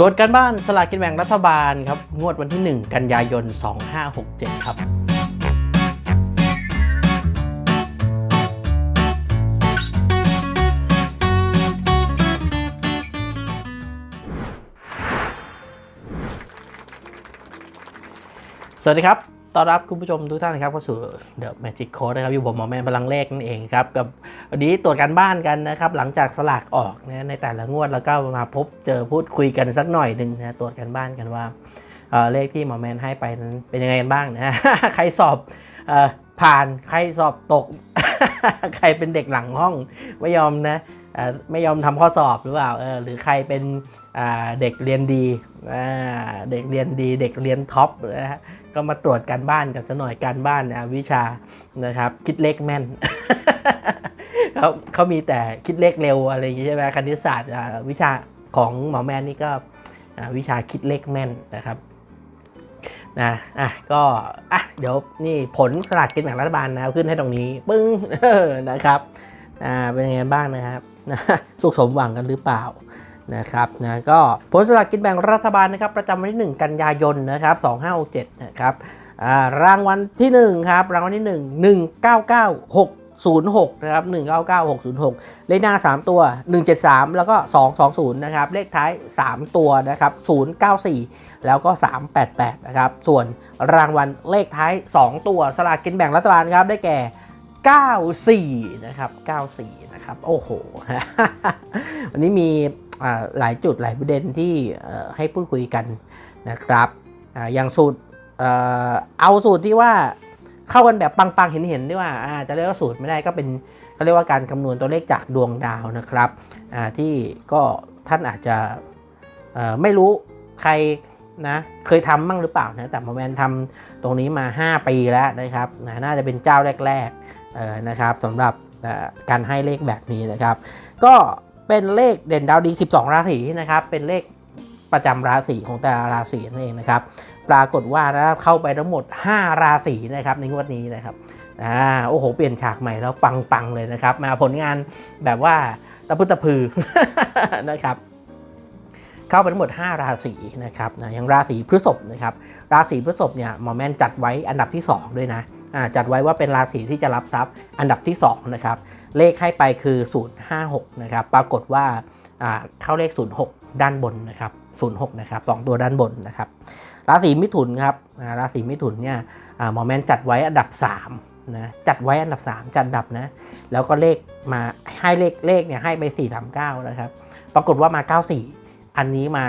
ตรวจการบ้านสลากกินแบ่งรัฐบาลครับ งวดวันที่ 1 กันยายน 2567 ครับ สวัสดีครับ ต้อนรับคุณผู้ชมทุกท่านนะครับเข้าสู่ The Magic Code นะครับอยู่ผมหมอแมนพลังเลขนั่นเองครับกับวันนี้ตรวจการบ้านกันนะครับหลังจากสลากออกนะในแต่ละงวดแล้วก็มาพบเจอพูดคุยกันสักหน่อยหนึ่งนะตรวจการบ้านกันว่าเเลขที่หมอแมนให้ไปนั้นเป็นยังไงกันบ้างนะใครสอบอผ่านใครสอบตก ใครเป็นเด็กหลังห้องไม่ยอมนะไม่ยอมทำข้อสอบหรือเปล่าเออหรือใครเป็นเด็กเรียนดีเด็กเรียนดี เด็กเรียนท็อปนะฮะ ก็มาตรวจการบ้านกันสัหน่อยการบ้านวิชานะครับคิดเลขแม่นเขาเขามีแต่คิดเลขเร็วอะไรอย่างงี้ใช่ไหมคณิตศาสตร์วิชาของหมอแมนนี่ก็วิชาคิดเลขแม่นนะครับนะอะก็อะเดี๋ยวนี่ผลสลากกินแบ่งรัฐบาลนะขึ้นให้ตรงนี้ปึ้งนะครับอ่าเป็นยังไงบ้างนะครับสุขสมหวังกันหรือเปล่า นะครับนะก็ผลสลากกินแบ่งรัฐบาลนะครับประจำวันที่ 1 กันยายนนะครับ2567นะครับอ่ารางวัลที่1ครับรางวัลที่ 1 199606นะครับ199606 เลขหน้า 3 ตัว 173 แล้วก็ 220นะครับเลขท้าย 3 ตัวนะครับ094 แล้วก็ 388นะครับส่วนรางวัลเลขท้าย 2 ตัวสลากกินแบ่งรัฐบาลครับได้แก่ 94นะครับ94นะครับโอ้โห วันนี้มี หลายจุดหลายประเด็นที่ให้พูดคุยกันนะครับออย่างสูตรเอาสูตรที่ว่าเข้ากันแบบปังๆเห็นๆดีกว่าอ่าจะเรียกว่าสูตรไม่ได้ก็เป็นเขาเรียกว่าการคำนวณตัวเลขจากดวงดาวนะครับที่ก็ท่านอาจจะไม่รู้ใครนะเคยทำบ้างหรือเปล่านะแต่หมอแมนทำตรงนี้มา 5 ปีแล้วนะครับนะน่าจะเป็นเจ้าแรกๆนะครับสำหรับการให้เลขแบบนี้นะครับ ก็ เป็นเลขเด่นดาวดี 12 ราศีนะครับ เป็นเลขประจำราศีของแต่ละราศีนั่นเองนะครับ ปรากฏว่านะครับเข้าไปทั้งหมด 5 ราศีนะครับในงวดนี้นะครับอ่าโอ้โห เปลี่ยนฉากใหม่แล้วปังๆเลยนะครับ มาผลงานแบบว่าตะพุตะพือนะครับเข้าไปทั้งหมด 5 ราศีนะครับนะอย่างราศีพฤษภนะครับ ราศีพฤษภเนี่ยหมอแมนจัดไว้อันดับที่ 2 ด้วยนะจัดไว้ว่าเป็นราศีที่จะรับทรัพย์อันดับที่2นะครับ เลขให้ไปคือ 056 นะครับ ปรากฏว่าเข้าเลข 06 ด้านบนนะครับ 06 นะครับ 2 ตัวด้านบนนะครับ ราศีมิถุนครับ ราศีมิถุนเนี่ยหมอแมนจัดไว้อันดับ 3 นะ จัดไว้อันดับ 3 จัดอันดับนะ แล้วก็เลขมาให้เลขเลขเนี่ยให้ไป 439 นะครับ ปรากฏว่ามา 94 อันนี้มา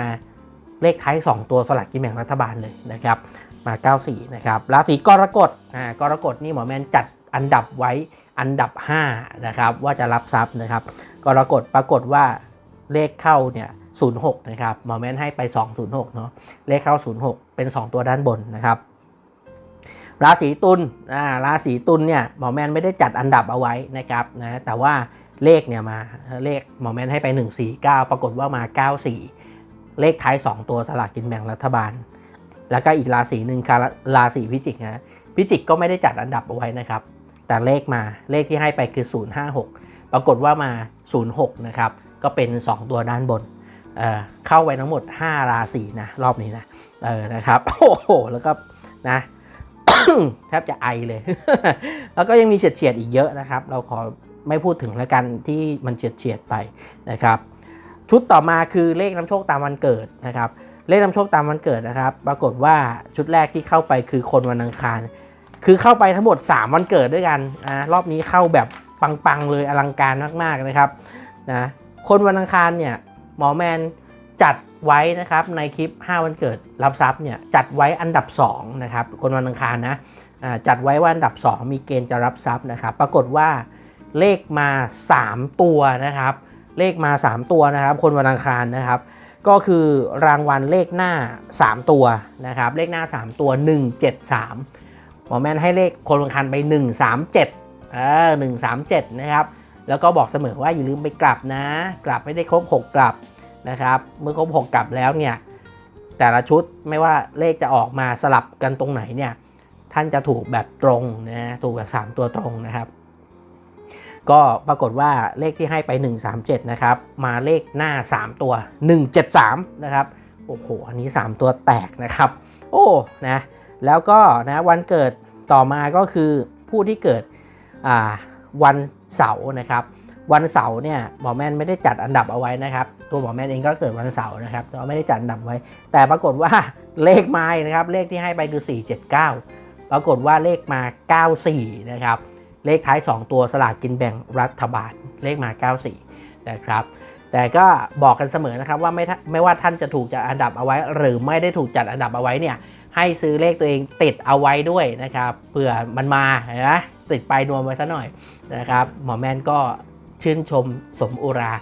เลขท้าย 2 ตัวสลักกินแบ่งรัฐบาลเลยนะครับ มา 94 นะครับ ราศีกรกฎ อ่า กรกฎนี่หมอแมนจัด อันดับไว้อันดับ5นะครับว่าจะรับทรัพย์นะครับกรกฎปรากฏว่าเลขเข้าเนี่ย06นะครับหมอแมนให้ไป 206เนาะเลขเข้า 06 เป็น 2 ตัวด้านบนนะครับราศีตุลอ่าราศีตุลเนี่ยหมอแมนไม่ได้จัดอันดับเอาไว้นะครับนะแต่ว่าเลขเนี่ยมาเลขหมอแมนให้ไป 149 ปรากฏว่ามา 94 เลขท้าย 2 ตัวสลากกินแบ่งรัฐบาล แล้วก็อีกราศีหนึ่งคือราศีพิจิกนะพิจิกก็ไม่ได้จัดอันดับเอาไว้นะครับ แต่เลขมาเลขที่ให้ไปคือ 056 ปรากฏว่ามา 06 นะครับ ก็เป็น 2 ตัวด้านบนเเข้าไปทั้งหมด 5 ราศีนะ รอบนี้นะเออนะครับโอ้โหแล้วก็นะแทบจะไอเลย แล้วก็ยังมีเฉียดเฉียดๆอีกเยอะนะครับ เราขอไม่พูดถึงแล้วกันที่มันเฉียดเฉียดๆไปนะครับ ชุดต่อมาคือเลขนำโชคตามวันเกิดนะครับ เลขนำโชคตามวันเกิดนะครับ ปรากฏว่าชุดแรกที่เข้าไปคือคนวันอังคาร คือเข้าไปทั้งหมด 3 วันเกิดด้วยกันอ่ารอบนี้เข้าแบบปังๆเลยอลังการมากๆนะครับนะคนวันอังคารเนี่ยหมอแมนจัดไว้นะครับในคลิป 5 วันเกิดรับทรัพย์เนี่ยจัดไว้อันดับ2นะครับคนวันอังคารนะอ่าจัดไว้ว่าอันดับ 2 มีเกณฑ์จะรับทรัพย์นะครับ ปรากฏว่าเลขมา 3 ตัวนะครับ เลขมา 3 ตัวนะครับ คนวันอังคารนะครับ ก็คือรางวัลเลขหน้า 3 ตัวนะครับ เลขหน้า 3 ตัว 173 มอแมนให้เลขคนวันคันไป 137เออ137 นะครับ แล้วก็บอกเสมอว่าอย่าลืมไปกลับนะ กลับไม่ได้ครบ 6 กลับนะครับ เมื่อครบ 6 กลับแล้วเนี่ย แต่ละชุดไม่ว่าเลขจะออกมาสลับกันตรงไหนเนี่ย ท่านจะถูกแบบตรงนะ ถูกแบบ 3 ตัวตรงนะครับ ก็ปรากฏว่าเลขที่ให้ไป 137 นะครับ มาเลขหน้า 3 ตัว 173 นะครับ โอ้โห อันนี้ 3 ตัวแตกนะครับ โอ้ นะ แล้วก็นะวันเกิดต่อมาก็คือผู้ที่เกิดวันเสาร์นะครับ วันเสาร์เนี่ยหมอแม่นไม่ได้จัดอันดับเอาไว้นะครับ ตัวหมอแม่นเองก็เกิดวันเสาร์นะครับแต่ว่าไม่ได้จัดอันดับไว้ แต่ปรากฏว่าเลขมานะครับ เลขที่ให้ไปคือ 479 ปรากฏว่าเลขมา 94 นะครับ เลขท้าย 2 ตัวสลากกินแบ่งรัฐบาล เลขมา 94 นะครับแต่ก็บอกกันเสมอนะครับว่าไม่ไม่ว่าท่านจะถูกจัดอันดับเอาไว้ หรือไม่ได้ถูกจัดอันดับเอาไว้เนี่ย ให้ซื้อเลขตัวเองติดเอาไว้ด้วยนะครับเผื่อมันมาเห็นะติดไปนวมไว้ซะหน่อยนะครับ หมอแมนก็ชื่นชมสมอุรา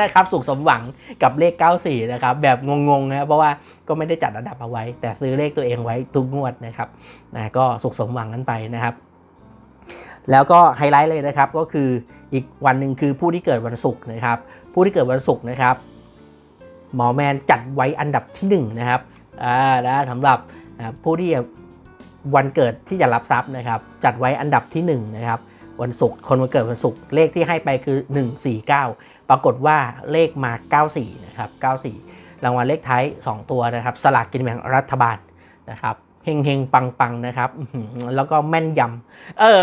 นะครับสุขสมหวังกับเลข 94 นะครับ แบบงงๆนะเพราะว่าก็ไม่ได้จัดอันดับเอาไว้ แต่ซื้อเลขตัวเองไว้ทุกงวดนะครับนะก็สุขสมหวังกันไปนะครับ แล้วก็ไฮไลท์เลยนะครับก็คืออีกวันหนึ่งคือผู้ที่เกิดวันศุกร์นะครับ ผู้ที่เกิดวันศุกร์นะครับ หมอแมนจัดไว้อันดับที่1นะครับ อ่านะสำหรับผู้ที่วันเกิดที่จะรับทรัพย์นะครับ จัดไว้อันดับที่1นะครับวันศุกร์คนวันเกิดวันศุกร์เลขที่ให้ไปคือ 149 ปรากฏว่าเลขมา 94นะครับ94 รางวัลเลขท้าย 2 ตัวนะครับ สลากกินแบ่งรัฐบาลนะครับเฮงเฮงปังปังนะครับแล้วก็แม่นยำเออ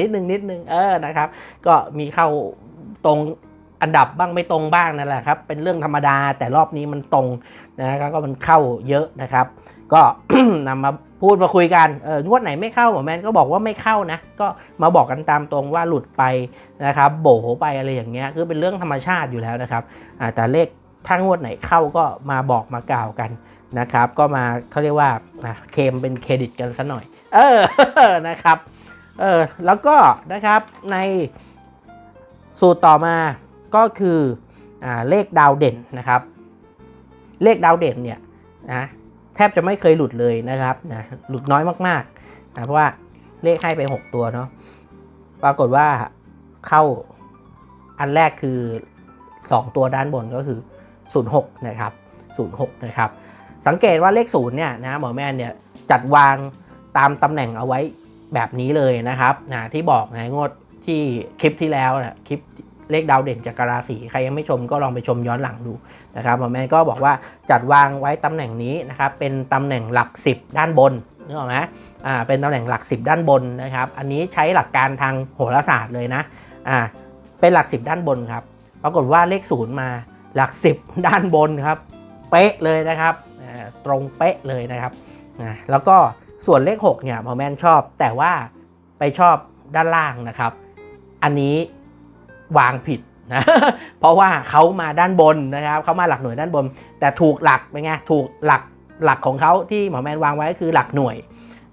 นิดนึงนิดนึงเออนะครับ ก็มีเข้าตรง อันดับบ้างไม่ตรงบ้างนั่นแหละครับ เป็นเรื่องธรรมดาแต่รอบนี้มันตรงนะครับก็มันเข้าเยอะนะครับ ก็นำมาพูดมาคุยกันเอองวดไหนไม่เข้าหมอแมนก็บอกว่าไม่เข้านะ ก็มาบอกกันตามตรงว่าหลุดไปนะครับโบไปอะไรอย่างเงี้ยคือเป็นเรื่องธรรมชาติอยู่แล้วนะครับแต่เลขถ้างวดไหนเข้าก็มาบอกมากล่าวกันนะครับ ก็มาเขาเรียกว่าเคมเป็นเครดิตกันสักหน่อย เออนะครับเออแล้วก็นะครับในสูตรต่อมา ก็คืออเลขดาวเด่นนะครับ เลขดาวเด่นเนี่ยนะแทบจะไม่เคยหลุดเลยนะครับนะหลุดน้อยมากๆนะเพราะว่าเลขให้ไป 6 ตัวเนาะปรากฏว่าเข้าอันแรกคือ 2 ตัวด้านบนก็คือ 06 นะครับ 06 นะครับ สังเกตว่าเลข0เนี่ยนะหมอแม่เนี่ยจัดวางตามตำแหน่งเอาไว้แบบนี้เลยนะครับนะที่บอกนงวดที่คลิปที่แล้วนะคลิป เลขดาวเด่นจากกราศีใครยังไม่ชมก็ลองไปชมย้อนหลังดูนะครับหมอแม่นก็บอกว่าจัดวางไว้ตำแหน่งนี้นะครับเป็นตำแหน่งหลัก 10 ด้านบนนึกออกไหมอ่าเป็นตำแหน่งหลัก 10 ด้านบนนะครับ อันนี้ใช้หลักการทางโหราศาสตร์เลยนะอ่าเป็นหลัก 10 ด้านบนครับปรากฏว่าเลขศูนย์มาหลัก 10 ด้านบนครับเป๊ะเลยนะครับอ่าตรงเป๊ะเลยนะครับนะแล้วก็ส่วนเลข 6 เนี่ยหมอแมนชอบ แต่ว่าไปชอบด้านล่างนะครับ อันนี้ วางผิดนะเพราะว่าเขามาด้านบนนะครับเขามาหลักหน่วยด้านบน แต่ถูกหลักเป็นไงถูกหลักหลักของเขาที่หมอแมนวางไว้คือหลักหน่วย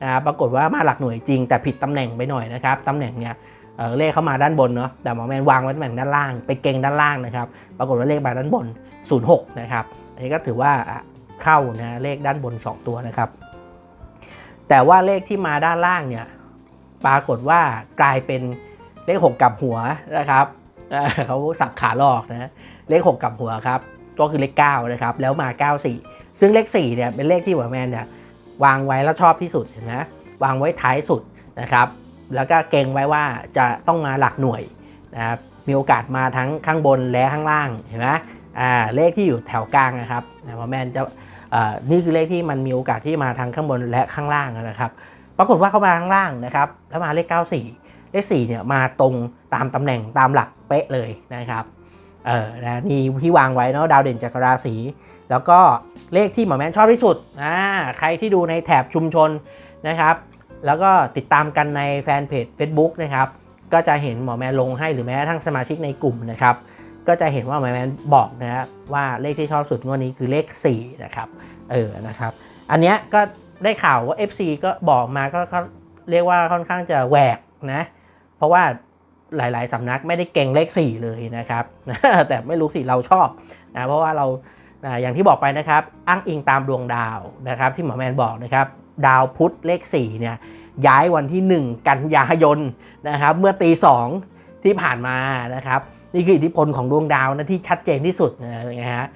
นะครับปรากฏว่ามาหลักหน่วยจริง แต่ผิดตำแหน่งไปหน่อยนะครับตำแหน่งเนี่ยเเลขเข้ามาด้านบนเนาะแต่หมอแมนวางไว้ตำแหน่งด้านล่าง ไปเก่งด้านล่างนะครับปรากฏว่าเลขมาด้านบน 06 นะครับ อันนี้ก็ถือว่าเข้านะเลขด้านบน 2 ตัวนะครับ แต่ว่าเลขที่มาด้านล่างเนี่ยปรากฏว่ากลายเป็นเลข 6 กับหัวนะครับ เขาสับขาหลอกนะเลข 6 กับหัวครับก็คือเลข9นะครับแล้วมา 94 ซึ่งเลข4เนี่ยเป็นเลขที่หัวแมนเนี่ยวางไว้แล้วชอบที่สุดเห็นไหมวางไว้ท้ายสุดนะครับแล้วก็เก่งไว้ว่าจะต้องมาหลักหน่วยนะครับมีโอกาสมาทั้งข้างบนและข้างล่างเห็นไหมอ่าเลขที่อยู่แถวกลางนะครับหมอแมนจะนี่คือเลขที่มันมีโอกาสที่มาทางข้างบนและข้างล่างนะครับ ปรากฏว่าเขามาข้างล่างนะครับ แล้วมาเลข 94 เลข4เนี่ยมาตรงตามตำแหน่งตามหลักเป๊ะเลยนะครับเออนะนี่ที่วางไว้เนาะดาวเด่นจากราศีแล้วก็เลขที่หมอแมนชอบที่สุดอ่าใครที่ดูในแถบชุมชนนะครับ แล้วก็ติดตามกันในแฟนเพจ Facebook นะครับก็จะเห็นหมอแมนลงให้หรือแม้กระทั่งสมาชิกในกลุ่มนะครับก็จะเห็นว่าหมอแมนบอกนะว่าเลขที่ชอบสุดงวดนี้คือเลข4นะครับเออนะครับอันเนี้ยก็ได้ข่าวว่า FC ก็บอกมาก็เรียกว่าค่อนข้างจะแหวกนะ เพราะว่าหลาย ๆสำนักไม่ได้เก่งเลข 4 เลยนะครับ แต่ไม่รู้สิเราชอบนะเพราะว่าเราอย่างที่บอกไปนะครับ อ้างอิงตามดวงดาวนะครับ ที่หมอแมนบอกนะครับ ดาวพุธเลข 4 เนี่ยย้ายวันที่ 1 กันยายนนะครับ เมื่อตีสองที่ผ่านมานะครับ นี่คืออิทธิพลของดวงดาวนะที่ชัดเจนที่สุดนะเป็นไงฮะ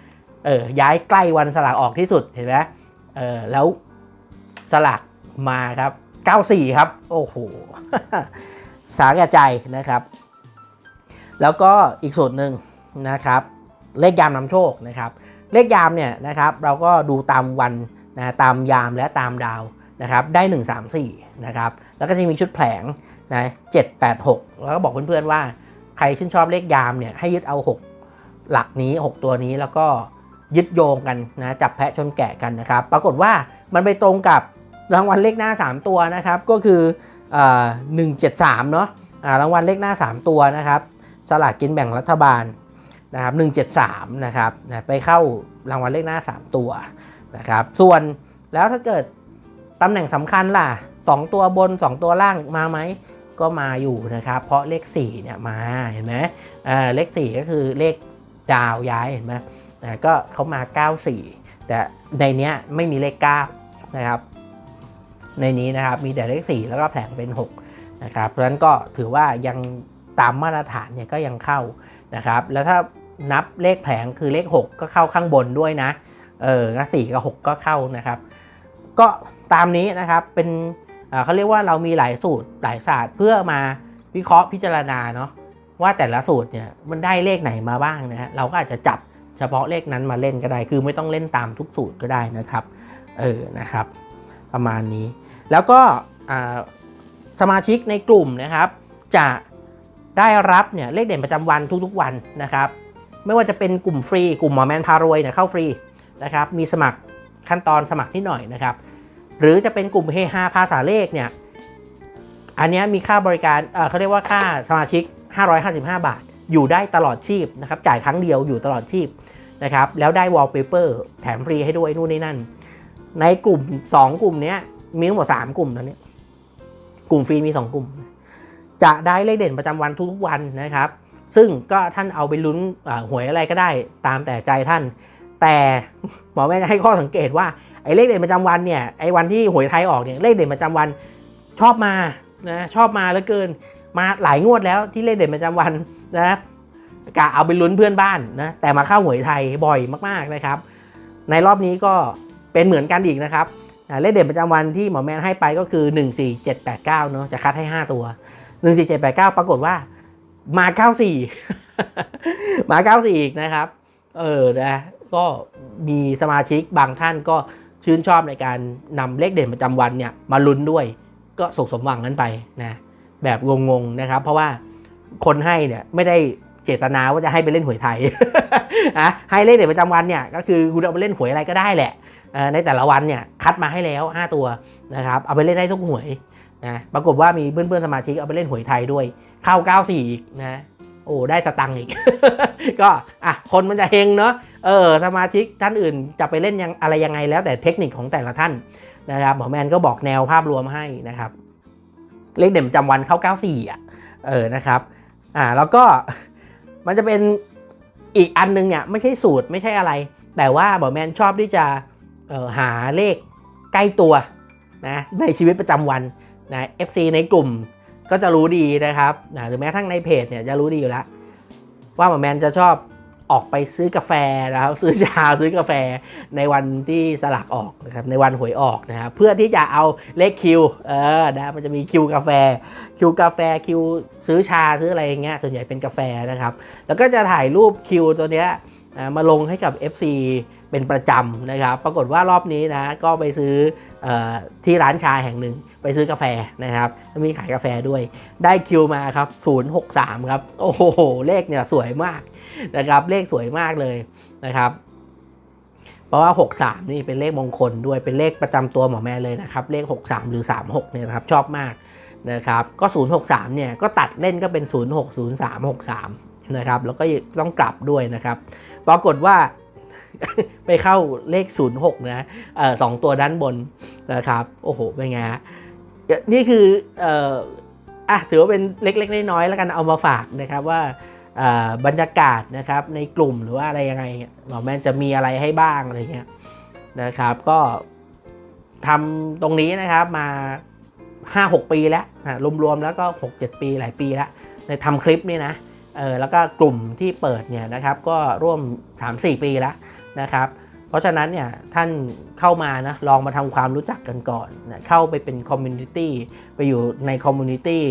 เออย้ายใกล้วันสลากออกที่สุดเห็นไหมเออแล้วสลากมาครับ 94 ครับ โอ้โห สาแก่ใจนะครับ แล้วก็อีกส่วนหนึ่งนะครับ เลขยามนำโชคนะครับ เลขยามเนี่ยนะครับเราก็ดูตามวันนะตามยามและตามดาวนะครับได้ 1 3 4นะครับแล้วก็จะมีชุดแผลงนะ7 8 6แล้วก็บอกเพื่อนๆว่าใครชื่นชอบเลขยามเนี่ยให้ยึดเอา 6 หลักนี้ 6 ตัวนี้แล้วก็ยึดโยงกันนะจับแพะชนแกะกันนะครับ ปรากฏว่ามันไปตรงกับรางวัลเลขหน้า 3 ตัวนะครับ ก็คือ หนึ่งเจ็ดสามเนาะรางวัลเลขหน้า 3 ตัวนะครับสลากกินแบ่งรัฐบาลนะครับ173 นะครับนะไปเข้ารางวัลเลขหน้า 3 ตัวนะครับส่วนแล้วถ้าเกิดตำแหน่งสำคัญล่ะ 2 ตัวบน 2 ตัวล่างมาไหมก็มาอยู่นะครับ เพราะเลข4เนี่ยมาเห็นไหมเลข 4 ก็คือเลขดาวย้ายเห็นไหมก็เขามา 94 แต่ในเนี้ยไม่มีเลข 9 นะครับ ในนี้นะครับมีแต่เลข 4 แล้วก็แผลงเป็น6นะครับเพราะฉะนั้นก็ถือว่ายังตามมาตรฐานเนี่ยก็ยังเข้านะครับแล้วถ้านับเลขแผงคือเลข 6 ก็เข้าข้างบนด้วยนะเออก็สี่กับ6ก็เข้านะครับ ก็ตามนี้นะครับเป็นเเขาเรียกว่าเรามีหลายสูตรหลายศาสตร์เพื่อมาวิเคราะห์พิจารณาเนาะว่าแต่ละสูตรเนี่ยมันได้เลขไหนมาบ้างนะฮะเราก็อาจจะจับเฉพาะเลขนั้นมาเล่นก็ได้ คือไม่ต้องเล่นตามทุกสูตรก็ได้นะครับ เออนะครับ ประมาณนี้ แล้วก็สมาชิกในกลุ่มนะครับ จะได้รับเนี่ยเลขเด่นประจำวันทุกๆวันนะครับ ไม่ว่าจะเป็นกลุ่มฟรีกลุ่มหมอแมนพารวยเนี่ยเข้าฟรีนะครับ มีสมัครขั้นตอนสมัครนิดหน่อยนะครับ หรือจะเป็นกลุ่มเฮฮาภาษาเลขเนี่ยอันนี้มีค่าบริการเเขาเรียกว่าค่าสมาชิก 555 บาท อยู่ได้ตลอดชีพนะครับ จ่ายครั้งเดียวอยู่ตลอดชีพนะครับ แล้วได้วอลเปเปอร์แถมฟรีให้ด้วยนู่นนี่นั่น ในกลุ่ม 2 กลุ่มเนี้ยมีทั้งหมด3กลุ่มตอนนี้ กลุ่มฟรีมี 2 กลุ่ม จะได้เลขเด่นประจำวันทุกๆวันนะครับ ซึ่งก็ท่านเอาไปลุ้นหวยอะไรก็ได้ตามแต่ใจท่าน แต่หมอแม่จะให้ข้อสังเกตว่าไอ้เลขเด่นประจำวันเนี่ยไอ้วันที่หวยไทยออกเนี่ยเลขเด่นประจำวันชอบมานะชอบมาเหลือเกินมาหลายงวดแล้วที่เลขเด่นประจำวันนะกะเอาไปลุ้นเพื่อนบ้านนะแต่มาเข้าหวยไทยบ่อยมากๆนะครับ ในรอบนี้ก็ เป็นเหมือนกันอีกนะครับเลขเด่นประจำวันที่หมอแมนให้ไปก็คือ 14789เนาะจะคัดให้ 5 ตัว 14789 ปรากฏว่ามา 94 มา 94 อีกนะครับ เออนะก็มีสมาชิกบางท่านก็ชื่นชอบในการนำเลขเด่นประจำวันเนี่ยมาลุ้นด้วย ก็สุขสมหวังนั้นไปนะแบบงงๆนะครับ เพราะว่าคนให้เนี่ยไม่ได้เจตนาว่าจะให้ไปเล่นหวยไทยนะให้เลขเด่นประจำวันเนี่ยก็คือคุณเอาไปเล่นหวยอะไรก็ได้แหละ ในแต่ละวันเนี่ยคัดมาให้แล้ว 5 ตัวนะครับเอาไปเล่นได้ทุกหวยนะปรากฏว่ามีเพื่อนๆสมาชิกเอาไปเล่นหวยไทยด้วย เข้า 94 อีกนะโอ้ได้สตังค์อีก ก็อะคนมันจะเฮงเนาะเออสมาชิกท่านอื่นจะไปเล่นยังอะไรยังไงแล้วแต่เทคนิคของแต่ละท่านนะครับหมอแมนก็บอกแนวภาพรวมให้นะครับ เลขเด่นประจำวันเข้า 94 อะเออนะครับอ่าแล้วก็มันจะเป็นอีกอันนึงเนี่ยไม่ใช่สูตรไม่ใช่อะไร แต่ว่าหมอแมนชอบที่จะ หาเลขใกล้ตัวนะในชีวิตประจำวันนะ FC ในกลุ่มก็จะรู้ดีนะครับนะหรือแม้กระทั่งในเพจเนี่ยจะรู้ดีอยู่แล้ว ว่าหมอแมนจะชอบออกไปซื้อกาแฟนะครับซื้อชาซื้อกาแฟในวันที่สลากออกนะครับในวันหวยออกนะครับเพื่อที่จะเอาเลขคิวเออนะมันจะมีคิวกาแฟคิวกาแฟคิวซื้อชาซื้ออะไรอย่างเงี้ยส่วนใหญ่เป็นกาแฟนะครับ แล้วก็จะถ่ายรูปคิวตัวเนี้ย อ่ามาลงให้กับ FC เป็นประจำนะครับ ปรากฏว่ารอบนี้นะก็ไปซื้ออที่ร้านชาแห่งหนึ่ง ไปซื้อกาแฟนะครับ มีขายกาแฟด้วย ได้คิวมาครับ 063 ครับ โอ้โห เลขเนี่ยสวยมากนะครับ เลขสวยมากเลยนะครับเพราะว่า 63 นี่เป็นเลขมงคลด้วย เป็นเลขประจำตัวหมอแม่เลยนะครับ เลข 63 หรือ 36 เนี่ยนะครับ ชอบมากนะครับ ก็ 063 เนี่ย ก็ตัดเล่นก็เป็น 060363 นะครับ แล้วก็ต้องกลับด้วยนะครับ ปรากฏว่าไปเข้าเลข 06 นะอสองตัวด้านบนนะครับ โอ้โห เป็นไงฮะนี่คืออะถือว่าเป็นเล็กๆน้อยๆแล้วกันเอามาฝากนะครับว่าบรรยากาศนะครับในกลุ่มหรือว่าอะไรยังไงหมอแมนจะมีอะไรให้บ้างอะไรเงี้ยนะครับก็ทำตรงนี้นะครับมา 5-6 ปีแล้วรวมๆแล้วก็ 6-7 ปีหลายปีแล้วในทำคลิปนี่นะ เออแล้วก็กลุ่มที่เปิดเนี่ยนะครับก็ร่วม 3-4 ปีแล้วนะครับ เพราะฉะนั้นเนี่ยท่านเข้ามานะลองมาทำความรู้จักกันก่อนนะเข้าไปเป็นคอมมูนิตี้ไปอยู่ในคอมมูนิตี้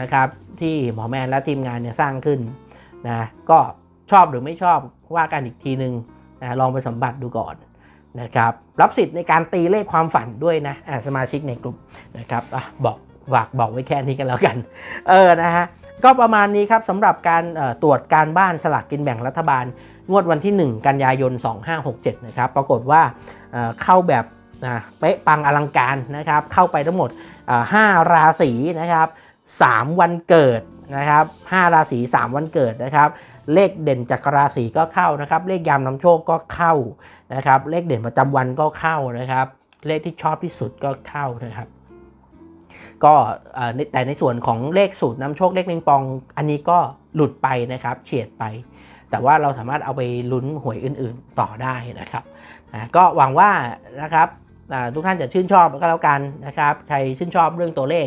นะครับที่หมอแมนและทีมงานเนี่ยสร้างขึ้นนะก็ชอบหรือไม่ชอบว่ากันอีกทีนึงนะลองไปสัมผัสดูก่อนนะครับรับสิทธิ์ในการตีเลขความฝันด้วยนะะสมาชิกในกลุ่มนะครับอบอกฝากบอกไว้แค่นี้กันแล้วกัน เออนะฮะ ก็ประมาณนี้ครับสำหรับการตรวจการบ้านสลากกินแบ่งรัฐบาล งวดวันที่ 1 กันยายน 2567 นะครับ ปรากฏว่าเข้าแบบเป๊ะปังอลังการนะครับ เข้าไปทั้งหมดอ่า5ราศีนะครับ 3 วันเกิดนะครับ5ราศี 3 วันเกิดนะครับ เลขเด่นจากราศีก็เข้านะครับ เลขยามนำโชคก็เข้านะครับ เลขเด่นประจำวันก็เข้านะครับ เลขที่ชอบที่สุดก็เข้านะครับ ก็แต่ในส่วนของเลขสูตรนำโชคเลขเมงปอง อันนี้ก็หลุดไปนะครับเฉียดไป แต่ว่าเราสามารถเอาไปลุ้นหวยอื่นๆต่อได้นะครับก็หวังว่านะครับทุกท่านจะชื่นชอบก็แล้วกันนะครับใครชื่นชอบเรื่องตัวเลข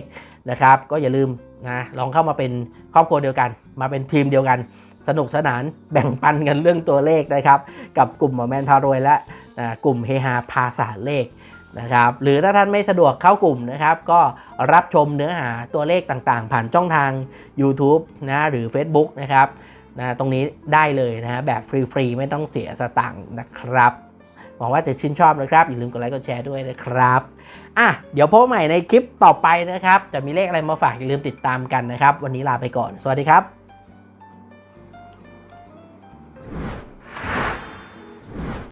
นะครับก็อย่าลืมนะลองเข้ามาเป็นครอบครัวเดียวกัน มาเป็นทีมเดียวกัน สนุกสนานแบ่งปันกันเรื่องตัวเลขนะครับ กับกลุ่มหมอแมนพารวยและกลุ่มเฮฮาภาษาเลข นะครับหรือถ้าท่านไม่สะดวกเข้ากลุ่มนะครับ ก็รับชมเนื้อหาตัวเลขต่างๆ ผ่านช่องทาง YouTube นะหรือ Facebook นะครับนะตรงนี้ได้เลยนะฮะแบบฟรีๆ ไม่ต้องเสียสตังค์นะครับหวังว่าจะชื่นชอบนะครับ อย่าลืมกดไลค์กดแชร์ด้วยนะครับอะเดี๋ยวพบใหม่ในคลิปต่อไปนะครับ จะมีเลขอะไรมาฝากอย่าลืมติดตามกันนะครับ วันนี้ลาไปก่อน สวัสดีครับ